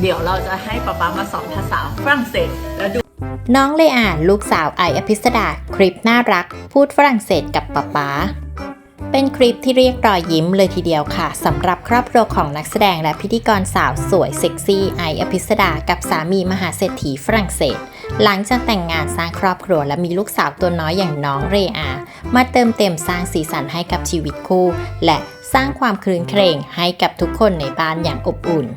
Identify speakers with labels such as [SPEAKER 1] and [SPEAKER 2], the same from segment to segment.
[SPEAKER 1] เดี๋ยวเราจะให้ป๊าป๊ามาสอนภาษาฝรั่งเศสแล้วดู
[SPEAKER 2] น้องเลยอ่านลูกสาวไออภิสดาคลิปน่ารัก พูดฝรั่งเศสกับป๊าป๊าเป็นคลิปที่เรียกรอยยิ้มเลยทีเดียวค่ะสำหรับครอบครัวของนักแสดงและพิธีกรสาวสวยเซ็กซี่ไออภิสดากับสามีมหาเศรษฐีฝรั่งเศส หลังจากแต่งงานสร้างครอบครัวและมีลูกสาวตัวน้อยอย่างน้องเรอา มาเติมเต็มสร้างสีสันให้กับชีวิตคู่ และสร้างความคลืนเครงให้กับทุกคนในบ้านอย่างอบอุ่น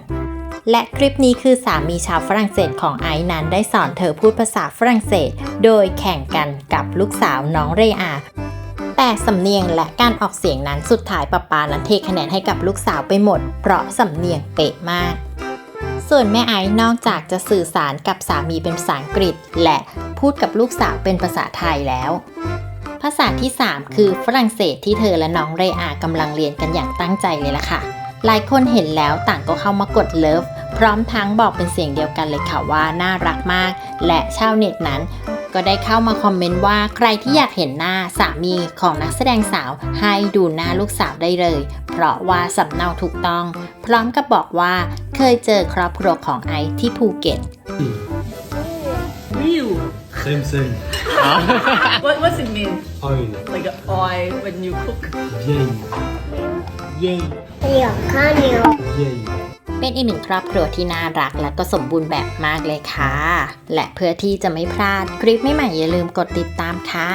[SPEAKER 2] และคลิปนี้คือสามีชาวฝรั่งเศสของไอซ์นั้นได้สอนเธอพูดภาษาฝรั่งเศส โดยแข่งกันกับลูกสาวน้องเรอาแต่สำเนียงและการออกเสียงนั้นสุดท้ายป้าปานั้นเทคะแนนให้กับลูกสาวไปหมด เพราะสำเนียงเป๊ะมาก ส่วนแม่ไอซ์นอกจากจะสื่อสารกับสามีเป็นภาษาอังกฤษ และพูดกับลูกสาวเป็นภาษาไทยแล้ว ภาษาที่ 3 คือฝรั่งเศสที่เธอและน้องเรอากำลังเรียนกันอย่างตั้งใจเลยล่ะค่ะ หลายคนเห็นแล้วต่างก็เข้ามากดเลิฟพร้อมทั้งบอกเป็นเสียงเดียวกันเลยค่ะว่าน่ารักมาก และชาวเน็ตนั้นก็ได้เข้ามาคอมเมนต์ว่าใครที่อยากเห็นหน้าสามีของนักแสดงสาว ให้ดูหน้าลูกสาวได้เลย เพราะว่าสำเนาถูกต้อง พร้อมกับบอกว่าเคยเจอครอบครัวของไอซ์ที่ภูเก็ต
[SPEAKER 1] วิว
[SPEAKER 3] Same, same.
[SPEAKER 1] what what's it mean
[SPEAKER 3] Oil.
[SPEAKER 1] like a oil when you cook
[SPEAKER 3] Yay. Yay. Yay.
[SPEAKER 2] เป็นอีกหนึ่งครอบครัวที่น่ารักและก็สมบูรณ์แบบมากเลยค่ะ และเพื่อที่จะไม่พลาดคลิปใหม่ๆอย่าลืมกดติดตามค่ะ